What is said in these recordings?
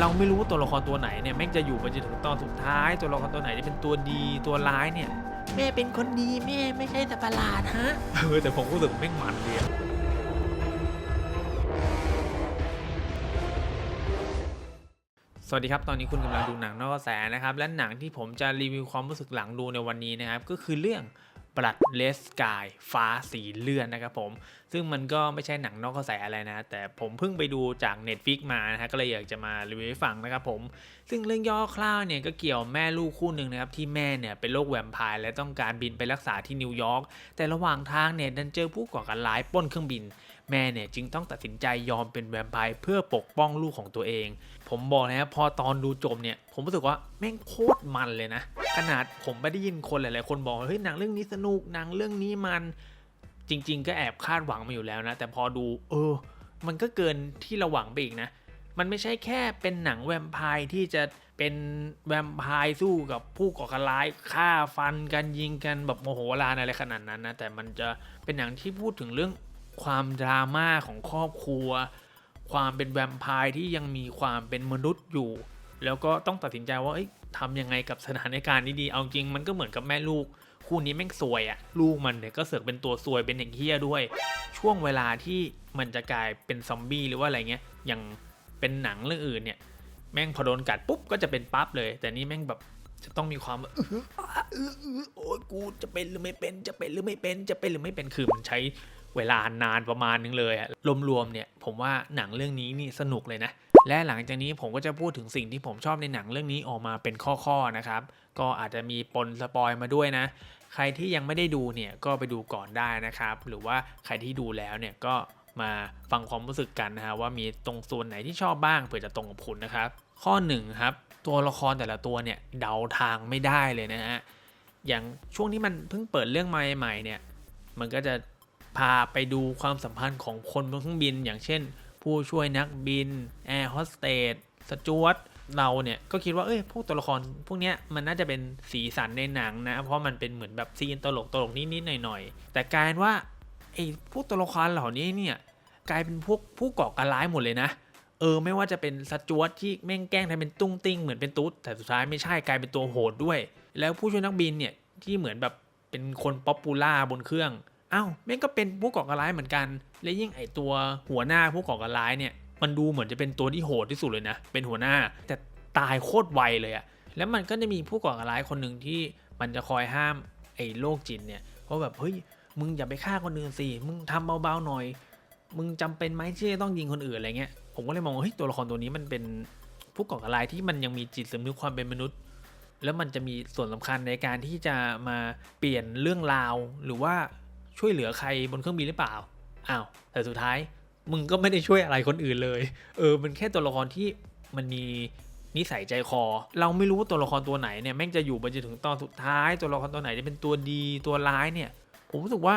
เราไม่รู้ว่าตัวละครตัวไหนเนี่ยแม่งจะอยู่ไปจนถึงตอนสุดท้าย ตัวละครตัวไหนจะเป็นตัวดีตัวร้ายเนี่ย แม่เป็นคนดีแม่ไม่ใช่สัตว์ประหลาดฮะเออแต่ผมรู้สึกแม่งมันดีอะสวัสดีครับ ตอนนี้คุณกำลังดูหนังนอกกระแสนะครับ และหนังที่ผมจะรีวิวความรู้สึกหลังดูในวันนี้นะครับ ก็คือเรื่อง Blood Red Sky ฟ้าสีเลือดนะครับผม ซึ่งมันก็ไม่ใช่หนังนอกกระแสอะไรนะ แต่ผมเพิ่งไปดูจาก Netflix มานะฮะก็เลยอยากจะมารีวิวให้ฟังนะครับผม ซึ่งเรื่องย่อคร่าวเนี่ยก็เกี่ยวแม่ลูกคู่หนึ่งนะครับ ที่แม่เนี่ยเป็นโรคแวมไพร์และต้องการบินไปรักษาที่นิวยอร์กแต่ระหว่างทางเนี่ยดันเจอผู้ก่อการร้ายป้นเครื่องบิน แม่เนี่ยจึงต้องตัดสินใจยอมเป็นแวมไพร์เพื่อปกป้องลูกของตัวเอง ผมบอกเลยนะพอตอนดูจบเนี่ยผมรู้สึกว่าแม่งโคตรมันเลยนะ ขนาดผมไปได้ยินคนหลายๆคนบอกว่าเฮ้ยหนังเรื่องนี้สนุกหนังเรื่องนี้มันจริง ๆ ก็แอบคาดหวังมาอยู่แล้วนะ แต่พอดู เออ มันก็เกินที่เราหวังไปอีกนะ มันไม่ใช่แค่เป็นหนังแวมไพร์ที่จะเป็นแวมไพร์สู้กับผู้ก่อการร้ายฆ่าฟันกันยิงกันแบบโมโหลานอะไรขนาดนั้นนะ แต่มันจะเป็นหนังที่พูดถึงเรื่องความดราม่าของครอบครัว ความเป็นแวมไพร์ที่ยังมีความเป็นมนุษย์อยู่ แล้วก็ต้องตัดสินใจว่าเอ้ย ทำยังไงกับสถานการณ์นี้ดี เอาจริงมันก็เหมือนกับแม่ลูก คู่นี้แม่งซวยอะลูกมันเนี่ยก็เสือกเป็นตัวซวยเป็นเด็กเฮี้ยด้วย ช่วงเวลาที่มันจะกลายเป็นซอมบี้หรือว่าอะไรเงี้ยอย่างเป็นหนังเรื่องอื่นเนี่ยแม่งพอโดนกัดปุ๊บก็จะเป็นปั๊บเลย แต่นี่แม่งแบบจะต้องมีความแบบอื้ออะอื้ออื้อโอ้ยกูจะเป็นหรือไม่เป็นจะเป็นหรือไม่เป็นจะเป็นหรือไม่เป็นคือมันใช้เวลานานประมาณนึงเลยอะรวมๆเนี่ย ผมว่าหนังเรื่องนี้นี่สนุกเลยนะ และหลังจากนี้ผมก็จะพูดถึงสิ่งที่ผมชอบในหนังเรื่องนี้ออกมาเป็นข้อๆนะครับ ก็อาจจะมีปนสปอยมาด้วยนะ ใครที่ยังไม่ได้ดูเนี่ยก็ไปดูก่อนได้นะครับ หรือว่าใครที่ดูแล้วเนี่ยก็มาฟังความรู้สึกกันนะฮะว่ามีตรงส่วนไหนที่ชอบบ้างเผื่อจะตรงกับคุณนะครับ ข้อ1ครับตัวละครแต่ละตัวเนี่ยเดาทางไม่ได้เลยนะฮะอย่างช่วงที่มันเพิ่งเปิดเรื่องใหม่ๆเนี่ยมันก็จะพาไปดูความสัมพันธ์ของคนบนเครื่องบิน อย่างเช่น ผู้ช่วยนักบินแอร์โฮสเตสสจวตเราเนี่ยก็คิดว่าเอ้ยพวกตัวละครพวกเนี้ยมันน่าจะเป็นสีสันในหนังนะ เพราะมันเป็นเหมือนแบบซีนตลกตลกนิดๆหน่อยๆ แต่กลายว่าไอ้พวกตัวละครเหล่านี้เนี่ยกลายเป็นพวกผู้ก่อการร้ายหมดเลยนะ เออไม่ว่าจะเป็นสจวตที่แม่งแกล้งทำเป็นตุ้งติ้งเหมือนเป็นตุ๊ดแต่สุดท้ายไม่ใช่กลายเป็นตัวโหดด้วย แล้วผู้ช่วยนักบินเนี่ยที่เหมือนแบบเป็นคนป๊อปปูล่าบนเครื่อง อ้าวแม่งก็เป็นผู้ก่อการร้ายเหมือนกัน และยิ่งไอตัวหัวหน้าผู้ก่อการร้ายเนี่ย มันดูเหมือนจะเป็นตัวที่โหดที่สุดเลยนะ เป็นหัวหน้า แต่ตายโคตรไวเลยอะแล้วมันก็จะมีผู้ก่อการร้ายคนหนึ่งที่มันจะคอยห้ามไอ้โรคจิตเนี่ยว่าแบบเฮ้ยมึงอย่าไปฆ่าคนอื่นสิมึงทำเบาๆหน่อย มึงจำเป็นไหมที่จะต้องยิงคนอื่นอะไรเงี้ยผมก็เลยมองว่าเฮ้ยตัวละครตัวนี้มันเป็นผู้ก่อการร้ายที่มันยังมีจิตสำนึกความเป็นมนุษย์ แล้วมันจะมีส่วนสำคัญในการที่จะมาเปลี่ยนเรื่องราวหรือว่า ช่วยเหลือใครบนเครื่องบินหรือเปล่าอ้าวแต่สุดท้ายมึงก็ไม่ได้ช่วยอะไรคนอื่นเลย เออ มันแค่ตัวละครที่มันมีนิสัยใจคอ เราไม่รู้ว่าตัวละครตัวไหนเนี่ยแม่งจะอยู่ไปจนถึงตอนสุดท้าย ตัวละครตัวไหนจะเป็นตัวดีตัวร้ายเนี่ย ผมรู้สึกว่า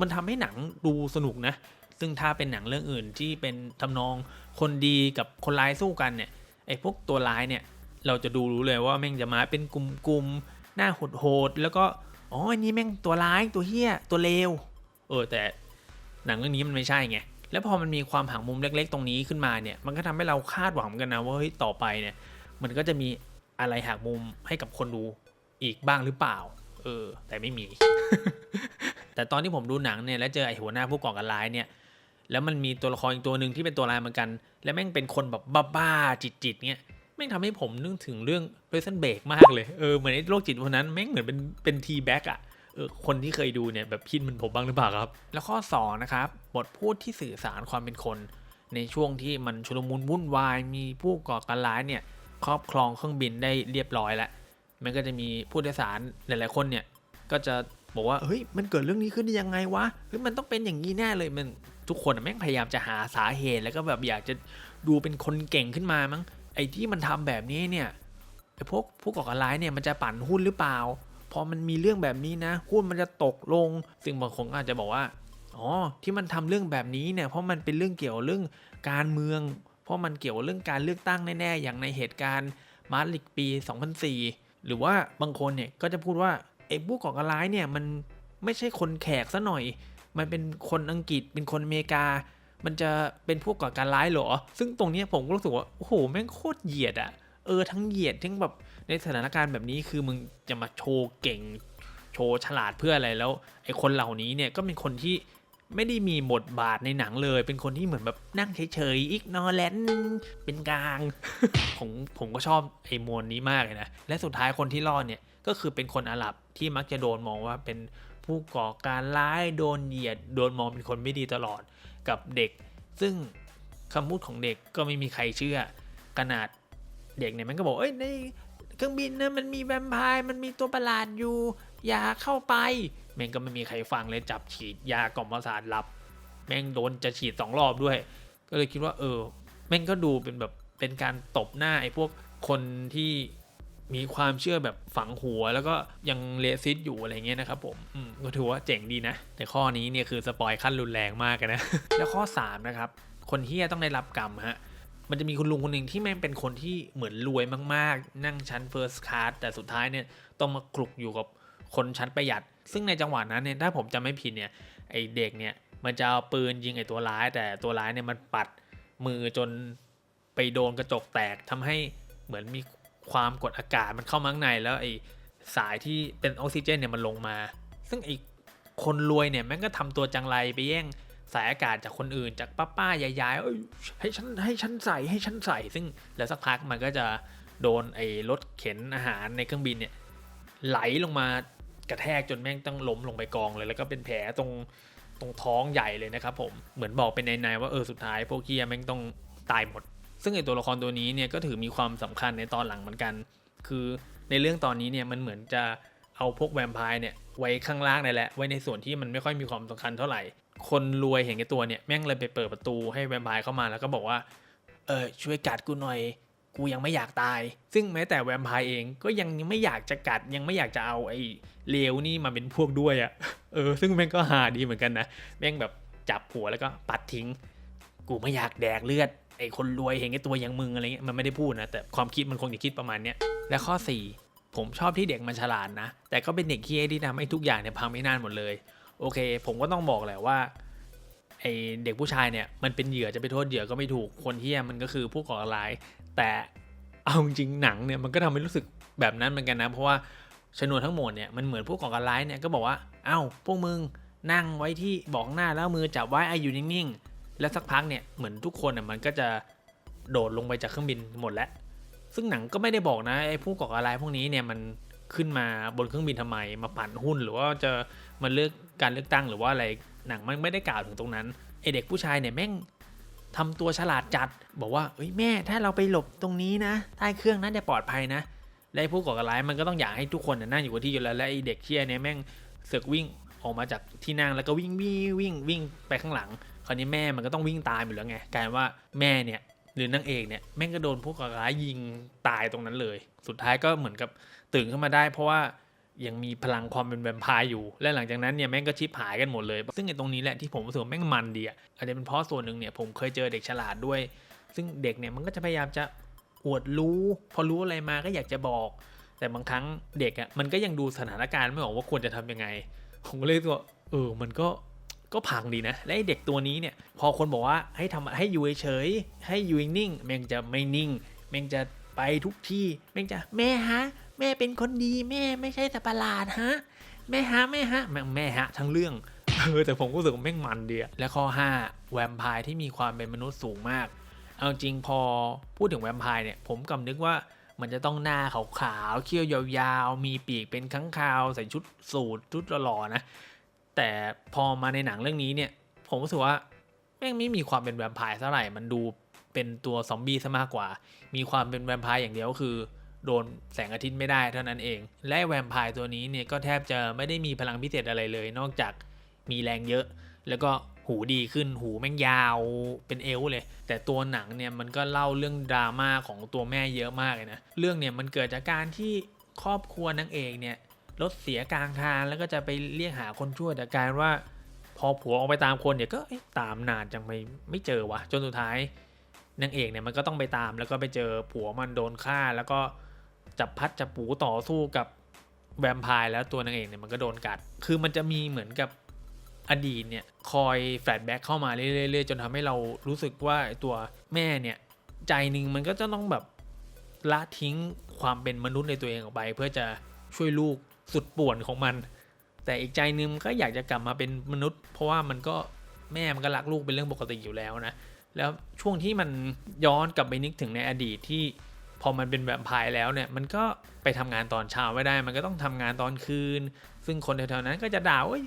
มันทำให้หนังดูสนุกนะ ซึ่งถ้าเป็นหนังเรื่องอื่นที่เป็นทำนองคนดีกับคนร้ายสู้กันเนี่ย ไอ้พวกตัวร้ายเนี่ย เราจะดูรู้เลยว่าแม่งจะมาเป็นกลุ่มๆหน้าโหดๆแล้วก็ อ๋ออันนี้แม่งตัวร้ายตัวเฮี้ยตัวเลวเออแต่หนังเรื่องนี้มันไม่ใช่ไงแล้วพอมันมีความหักมุมเล็ก ๆ ตรงนี้ขึ้นมาเนี่ย มันก็ทำให้เราคาดหวังกันนะว่าเฮ้ยต่อไปเนี่ย มันก็จะมีอะไรหักมุมให้กับคนดูอีกบ้างหรือเปล่า เออ แต่ไม่มี แต่ตอนที่ผมดูหนังเนี่ยแล้วเจอไอ้หัวหน้าผู้ก่อการร้ายเนี่ย แล้วมันมีตัวละครอีกตัวหนึ่งที่เป็นตัวร้ายเหมือนกัน แล้วแม่งเป็นคนแบบบ้าๆจิตๆเนี่ย แม่งทำให้ผมนึกถึงเรื่อง Prison Break มากเลย เออ เหมือนไอ้โรคจิตคนนั้นแม่งเหมือนเป็นเป็นทีแบ็กอะเออคนที่เคยดูเนี่ยแบบพินเหมันผมบ้างหรือเปล่าครับ แล้วข้อ 2 นะครับ บทพูดที่สื่อสารความเป็นคน ในช่วงที่มันชุลมุนวุ่นวาย มีผู้ก่อการร้ายเนี่ยครอบครองเครื่องบินได้เรียบร้อยแล้วมันก็จะมีผู้โดยสารหลายๆคนเนี่ยก็จะบอกว่าเฮ้ยมันเกิดเรื่องนี้ขึ้นได้ยังไงวะเฮ้ยมันต้องเป็นอย่างนี้แน่เลยมันทุกคนแม่งพยายามจะหาสาเหตุแล้วก็แบบอยากจะดูเป็นคนเก่งขึ้นมามั้ง อ้ที่มันทำแบบนี้เนี่ยไอ้พวกผู้ก่อการร้ายเนี่ยมันจะปั่นหุ้นหรือเปล่า พอมันมีเรื่องแบบนี้นะ หุ้นมันจะตกลง ซึ่งบางคนอาจจะบอกว่าอ๋อที่มันทำเรื่องแบบนี้เนี่ยเพราะมันเป็นเรื่องเกี่ยวเรื่องการเมือง เพราะมันเกี่ยวเรื่องการเลือกตั้งแน่ๆอย่างในเหตุการณ์มาร์ลิกปี 2004 หรือว่าบางคนเนี่ยก็จะพูดว่าไอ้ผู้ก่อการร้ายเนี่ยมันไม่ใช่คนแขกซะหน่อย มันเป็นคนอังกฤษเป็นคนอเมริกา มันจะเป็นพวกก่อการร้ายเหรอ ซึ่งตรงนี้ผมก็รู้สึกว่า โอ้โห แม่งโคตรเหยียดอะเออ ทั้งเหยียด ทั้งแบบ ในสถานการณ์แบบนี้คือมึงจะมาโชว์เก่ง โชว์ฉลาดเพื่ออะไรแล้ว ไอ้คนเหล่านี้เนี่ยก็เป็นคนที่ไม่ได้มีบทบาทในหนังเลย เป็นคนที่เหมือนแบบนั่งเฉยๆ อีกนอแลนเป็นกลาง ผมผมก็ชอบไอ้มวลนี้มากเลยนะ และสุดท้ายคนที่รอดเนี่ยก็คือเป็นคนอาหรับที่มักจะโดนมองว่าเป็นผู้ก่อการร้าย โดนเหยียด โดนมองเป็นคนไม่ดีตลอด กับเด็ก ซึ่งคำพูดของเด็กก็ไม่มีใครเชื่อ ขนาดเด็กเนี่ยมันก็บอกเอ้ยในเครื่องบินนะมันมีแวมไพร์มันมีตัวประหลาดอยู่อย่าเข้าไป แม่งก็ไม่มีใครฟังเลยจับฉีดยากล่อมประสาทหลับ แม่งโดนจะฉีดสองรอบด้วย ก็เลยคิดว่าเออ แม่งก็ดูเป็นแบบเป็นการตบหน้าไอ้พวกคนที่ มีความเชื่อแบบฝังหัว แล้วก็ยังเลซิสอยู่อะไรเงี้ยนะครับผมอืมก็ถือว่าเจ๋งดีนะ แต่ข้อนี้เนี่ยคือสปอยขั้นรุนแรงมากนะ แล้วข้อ 3 นะครับ คนที่ต้องได้รับกรรมฮะมันจะมีคุณลุงคนหนึ่งที่แม่งเป็นคนที่เหมือนรวยมากๆ นั่งชั้น first class แต่สุดท้ายเนี่ยต้องมาคลุกอยู่กับคนชั้นประหยัด ซึ่งในจังหวะนั้นเนี่ยถ้าผมจำไม่ผิดเนี่ยไอเด็กเนี่ยมันจะเอาปืนยิงไอตัวร้าย แต่ตัวร้ายเนี่ยมันปัดมือจนไปโดนกระจกแตกทำให้เหมือนมี ความกดอากาศมันเข้ามาข้างในแล้วไอ้สายที่เป็นออกซิเจนเนี่ยมันลงมา ซึ่งไอ้คนรวยเนี่ยแม่งก็ทำตัวจังไรไปแย่งสายอากาศจากคนอื่นจากป้าป้ายายๆเอ้ยให้ฉันให้ฉันใส่ให้ฉันใส่ ซึ่งแล้วสักพักมันก็จะโดนไอ้รถเข็นอาหารในเครื่องบินเนี่ยไหลลงมากระแทกจนแม่งต้องล้มลงไปกองเลย แล้วก็เป็นแผลตรงตรงท้องใหญ่เลยนะครับผมเหมือนบอกเป็นในๆว่าเออสุดท้ายพวกเคียแม่งต้องตายหมด ซึ่งไอตัวละครตัวนี้เนี่ยก็ถือมีความสำคัญในตอนหลังเหมือนกัน คือในเรื่องตอนนี้เนี่ยมันเหมือนจะเอาพวกแวมไพร์เนี่ยไว้ข้างล่างนี่แหละไว้ในส่วนที่มันไม่ค่อยมีความสำคัญเท่าไหร่ คนรวยเห็นแก่ตัวเนี่ยแม่งเลยไปเปิดประตูให้แวมไพร์เข้ามาแล้วก็บอกว่าเออช่วยกัดกูหน่อยกูยังไม่อยากตาย ซึ่งแม้แต่แวมไพร์เองก็ยังไม่อยากจะกัดยังไม่อยากจะเอาไอ้เลวนี่มาเป็นพวกด้วยอะ่ะ เออ ซึ่งแม่งก็หาดีเหมือนกันนะ แม่งแบบจับหัวแล้วก็ปัดทิ้ง กูไม่อยากแดกเลือด ไอ้คนรวยเห็นแก่ตัวอย่างมึงอะไรเงี้ยมันไม่ได้พูดนะแต่ความคิดมันคงจะคิดประมาณเนี้ยและข้อ 4 ผมชอบที่เด็กมันฉลาดนะ แต่ก็เป็นเด็กเคี้ยที่ทำให้ทุกอย่างเนี่ยพังไม่นานหมดเลย โอเค ผมก็ต้องบอกแหละว่าไอเด็กผู้ชายเนี่ยมันเป็นเหยื่อจะไปโทษเหยื่อก็ไม่ถูกคนเที่มันก็คือผู้ก่อการร้าย แต่เอาจริงหนังเนี่ยมันก็ทำให้รู้สึกแบบนั้นเหมือนกันนะ เพราะว่าชนวนทั้งหมดเนี่ยมันเหมือนผู้ก่อการร้ายเนี่ยก็บอกว่า เอ้าพวกมึงนั่งไว้ที่บอกหน้าแล้วมือจับไว้ไออยู่นิ่งๆ แล้วสักพักเนี่ยเหมือนทุกคนน่ยมันก็จะโดดลงไปจากเครื่องบินหมดแล้ว ซึ่งหนังก็ไม่ได้บอกนะไอ้ผู้ก่อการร้ายพวกนี้เนี่ยมันขึ้นมาบนเครื่องบินทำไม มาปั่นหุ้นหรือว่าจะมาเลือกการเลือกตั้งหรือว่าอะไรหนังมันไม่ได้กล่าวถึงตรงนั้นไอเด็กผู้ชายเนี่ยแม่งทำตัวฉลาดจัด บอกว่าเอ้ยแม่ถ้าเราไปหลบตรงนี้นะใต้เครื่องนั้นจะปลอดภัยนะและไอ้ผู้ก่อการร้ายมันก็ต้องอยากให้ทุกคนนั่งอยู่กับที่อยู่แล้วและไอเด็กเชี่ยเนี่ยแม่งเสือกวิ่งออกมาจากที่นั่งแล้วก็วิ่งวิ่งวิ่งวิ่งไปข้างหลัง คราวนี้แม่มันก็ต้องวิ่งตายู่แล้วไงกลายว่าแม่เนี่ยหรือนางเอกเนี่ยแม่งก็โดนพวกก่อการร้ายยิงตายตรงนั้นเลย สุดท้ายก็เหมือนกับตื่นขึ้นมาได้ เพราะว่ายังมีพลังความเป็นแวมไพร์อยู่ และหลังจากนั้นเนี่ยแม่งก็ชิบหายกันหมดเลย ซึ่งไอ้ตรงนี้แหละที่ผมรู้สึกแม่งมันดีอะอาจจะเป็นเพราะส่วนหนึ่งเนี่ยผมเคยเจอเด็กฉลาดด้วย ซึ่งเด็กเนี่ยมันก็จะพยายามจะอวดรู้ พอรู้อะไรมาก็อยากจะบอก แต่บางครั้งเด็กอะมันก็ยังดูสถานการณ์ไม่ออกว่าควรจะทำยังไง ผมก็เลยรู้สึกว่าเออมันก็ ก็พังดีนะ และไอ้เด็กตัวนี้เนี่ย พอคนบอกว่าให้ทำให้อยู่เฉย ให้อยู่นิ่งแม่งจะไม่นิ่ง แม่งจะไปทุกที่ แม่งจะแม่ฮะ แม่เป็นคนดีแม่ไม่ใช่สัตว์ประหลาดฮะ แม่ฮะ แม่ฮะ แม่แม่ฮะ ทั้งเรื่องเออแต่ผมก็รู้สึกว่าแม่งมันดีอะและข้อ 5 แวมไพร์ที่มีความเป็นมนุษย์สูงมาก เอาจริงพอพูดถึงแวมไพร์เนี่ย ผมกำนึกว่ามันจะต้องหน้าขาวๆเขี้ยวยาวๆ มีปีกเป็นข้างคาว ใส่ชุดสูทชุดหล่อๆนะ แต่พอมาในหนังเรื่องนี้เนี่ย ผมรู้สึกว่าแม่งไม่มีความเป็นแวมไพร์เท่าไหร่ มันดูเป็นตัวซอมบี้ซะมากกว่า มีความเป็นแวมไพร์อย่างเดียวก็คือ โดนแสงอาทิตย์ไม่ได้เท่านั้นเอง และแวมไพร์ตัวนี้เนี่ยก็แทบจะไม่ได้มีพลังพิเศษอะไรเลย นอกจากมีแรงเยอะ แล้วก็หูดีขึ้นหูแม่งยาวเป็นเอวเลย แต่ตัวหนังเนี่ยมันก็เล่าเรื่องดราม่าของตัวแม่เยอะมากเลยนะ เรื่องเนี่ยมันเกิดจากการที่ครอบครัวนางเอกเนี่ย รถเสียกลางทางแล้วก็จะไปเรียกหาคนช่วยแต่กลารว่า พอผัวออกไปตามคนเนี่ยก็ตามนานจังไม่ไม่เจอวะจนสุดท้ายนางเอกเนี่ยมันก็ต้องไปตามแล้วก็ไปเจอผัวมันโดนฆ่า แล้วก็จับพัดจับปูต่อสู้กับแวมไพร์แล้วตัวนางเอกเนี่ยมันก็โดนกัด คือมันจะมีเหมือนกับอดีตเนี่ยคอยแฟลชแบ็กเข้ามาเรื่อยๆจนทำให้เรารู้สึกว่าตัวแม่เนี่ยใจหนึ่งมันก็จะต้องแบบละทิ้งความเป็นมนุษย์ในตัวเองออกไป เพื่อจะช่วยลูก สุดป่วนของมัน แต่อีกใจหนึงก็อยากจะกลับมาเป็นมนุษย์ เพราะว่ามันก็แม่มันก็รักลูกเป็นเรื่องปกติอยู่แล้วนะ แล้วช่วงที่มันย้อนกลับไปนึกถึงในอดีตที่พอมันเป็นแบบพายแล้วเนี่ยมันก็ไปทำงานตอนเช้าไม่ได้ มันก็ต้องทำงานตอนคืน ซึ่งคนแถวๆนั้นก็จะด่าว่า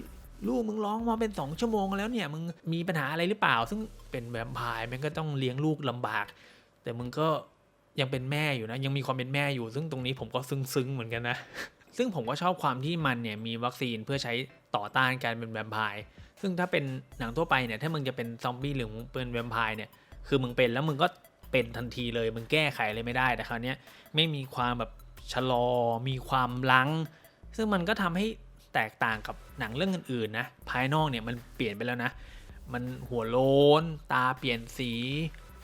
ลูกมึงร้องมาเป็นสองชั่วโมงแล้วเนี่ยมึงมีปัญหาอะไรหรือเปล่า ซึ่งเป็นแบบพายมันก็ต้องเลี้ยงลูกลำบาก แต่มึงก็ยังเป็นแม่อยู่นะ ยังมีความเป็นแม่อยู่ ซึ่งตรงนี้ผมก็ซึ้งๆเหมือนกันนะ ซึ่งผมก็ชอบความที่มันเนี่ยมีวัคซีนเพื่อใช้ต่อต้านการเป็นแวมไพร์ซึ่งถ้าเป็นหนังทั่วไปเนี่ยถ้ามึงจะเป็นซอมบี้หรือเป็นแวมไพร์เนี่ยคือมึงเป็นแล้วมึงก็เป็นทันทีเลยมึงแก้ไขอะไรไม่ได้แต่คราวนี้ไม่มีความแบบชะลอ มีความลัง ซึ่งมันก็ทำให้แตกต่างกับหนังเรื่องอื่นๆนะภายนอกเนี่ยมันเปลี่ยนไปแล้วนะ มันหัวโลนตาเปลี่ยนสี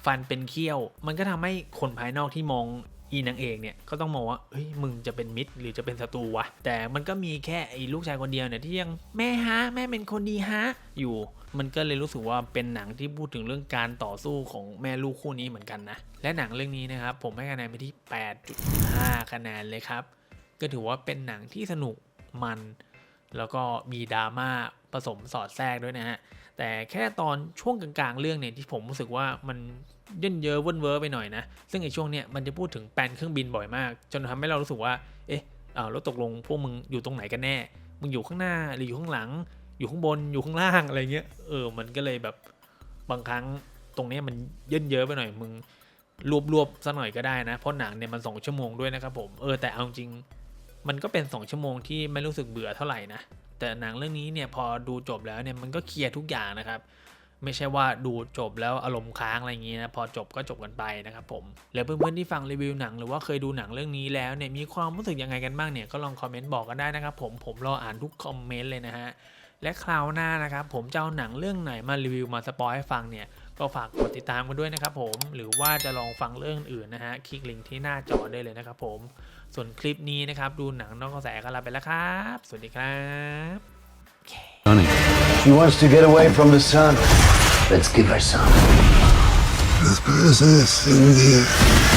ฟันเป็นเขี้ยว มันก็ทำให้คนภายนอกที่มอง อีนางเอกเนี่ยก็ต้องมองว่าเฮ้ยมึงจะเป็นมิตรหรือจะเป็นศัตรูวะแต่มันก็มีแค่ไอ้ลูกชายคนเดียวเนี่ยที่ยังแม่ฮะแม่เป็นคนดีฮะอยู่ มันก็เลยรู้สึกว่าเป็นหนังที่พูดถึงเรื่องการต่อสู้ของแม่ลูกคู่นี้เหมือนกันนะและหนังเรื่องนี้นะครับผมให้คะแนนไปที่ 8.5 คะแนนเลยครับ ก็ถือว่าเป็นหนังที่สนุกมัน แล้วก็มีดราม่าผสมสอดแทรกด้วยนะฮะ แต่แค่ตอนช่วงกลางๆ เรื่องเนี่ยที่ผมรู้สึกว่ามันเย่นเยอะเว่นเวอร์ไปหน่อยนะ ซึ่งไอ้ช่วงเนี้ยมันจะพูดถึงแปลนเครื่องบินบ่อยมาก จนทำให้เรารู้สึกว่า เอ๊ะอ้าวแล้วตกลงพวกมึงอยู่ตรงไหนกันแน่ มึงอยู่ข้างหน้าหรืออยู่ข้างหลัง อยู่ข้างบนอยู่ข้างล่างอะไรเงี้ย เออ มันก็เลยแบบบางครั้งตรงเนี้ยมันเย่นเยอะไปหน่อยมึงรวบรวบๆซะหน่อยก็ได้นะ เพราะหนังเนี่ยมันสองชั่วโมงด้วยนะครับผม เออแต่เอาจริง มันก็เป็น2ชั่วโมงที่ไม่รู้สึกเบื่อเท่าไหร่นะ แต่หนังเรื่องนี้เนี่ยพอดูจบแล้วเนี่ยมันก็เคลียร์ทุกอย่างนะครับ ไม่ใช่ว่าดูจบแล้วอารมณ์ค้างอะไรอย่างนี้นะพอจบก็จบกันไปนะครับผมแล้วเพื่อนๆที่ฟังรีวิวหนังหรือว่าเคยดูหนังเรื่องนี้แล้วเนี่ยมีความรู้สึกยังไงกันบ้างเนี่ยก็ลองคอมเมนต์บอกกันได้นะครับผมผมรออ่านทุกคอมเมนต์เลยนะฮะและคราวหน้านะครับผมจะเอาหนังเรื่องไหนมารีวิวมาสปอยให้ฟังเนี่ยก็ฝากกดติดตามกันด้วยนะครับผมหรือว่าจะลองฟังเรื่องอื่นนะฮะคลิกลิงก์ที่หน้าจอได้เลยนะครับผม ส่วนคลิปนี้นะครับ ดูหนังนอกกระแสกันลาไปแล้วครับ สวัสดีครับ She wants to get away from the sun. Let's give her some. There's possess in here.